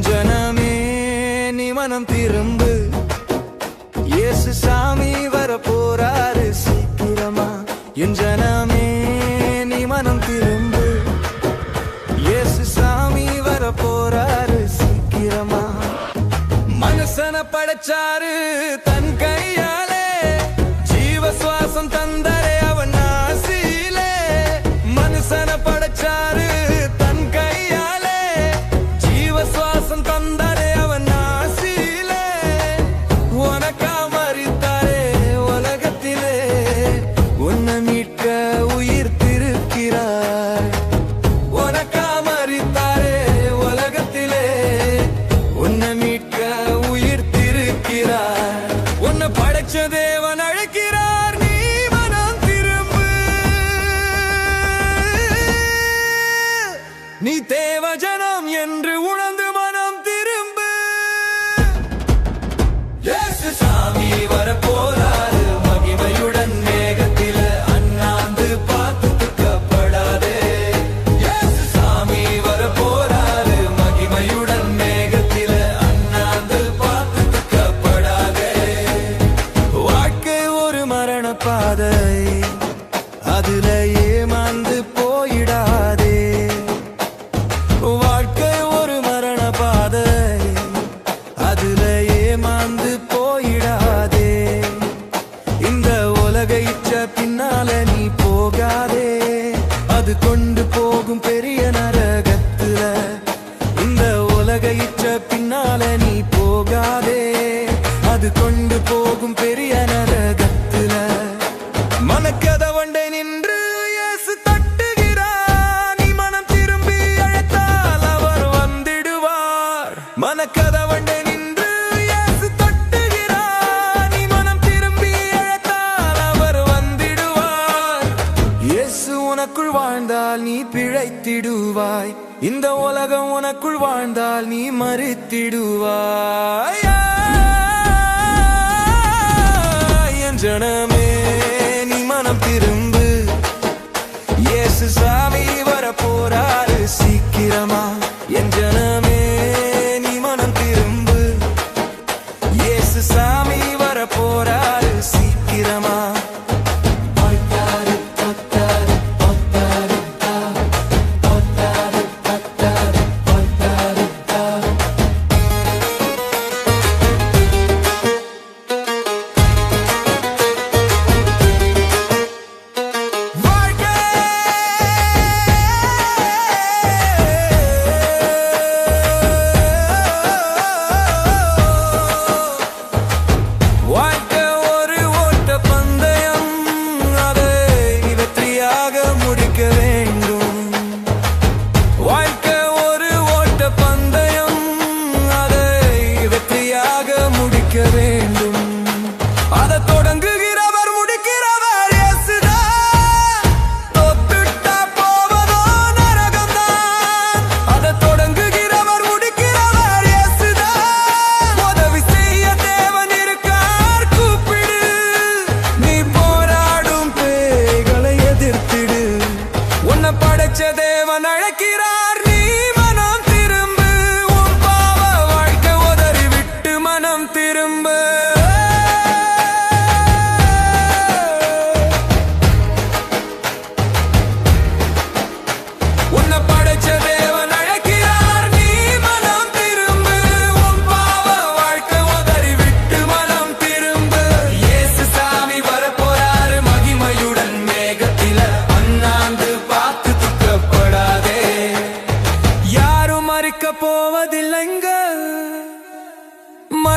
ஜனமே நீ மனம் திரும்பு. இயேசு சாமி வர போறாரு சீக்கிரமா. என் ஜனமே மனுஷன படைச்சாரு தன் கையால. நீ தேவஜனம் என்று உணர்ந்து மனம் திரும்பு. சாமி வரப்போரா பிடிச்ச பின்னால நீ போகாதே. அது கொண்டு போகும் பெரிய நரகத்துல. இந்த உலக இச்ச பின்னால நீ போகாதே. அது கொண்டு போகும் பெரிய நரக உனக்குள் வாழ்ந்தால் நீ பிழைத்திடுவாய். இந்த உலகம் உனக்குள் வாழ்ந்தால் நீ மறுத்திடுவாய்.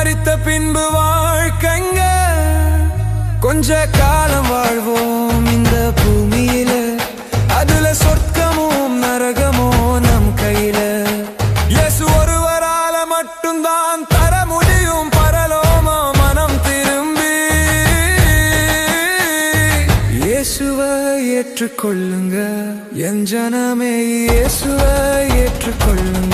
விசாரித்த பின்பு வாழ்க்கைங்க. கொஞ்ச காலம் வாழ்வோம் இந்த பூமியில. அதுல சொர்க்கமும் நரகமோ நம் கையில. எஸ் ஒருவரால மட்டும்தான் தர முடியும் பரலோமா மனம் திரும்பி. இயேசுவை ஏற்றுக்கொள்ளுங்க. என் ஜனமே இயேசுவை ஏற்றுக்கொள்ளுங்க.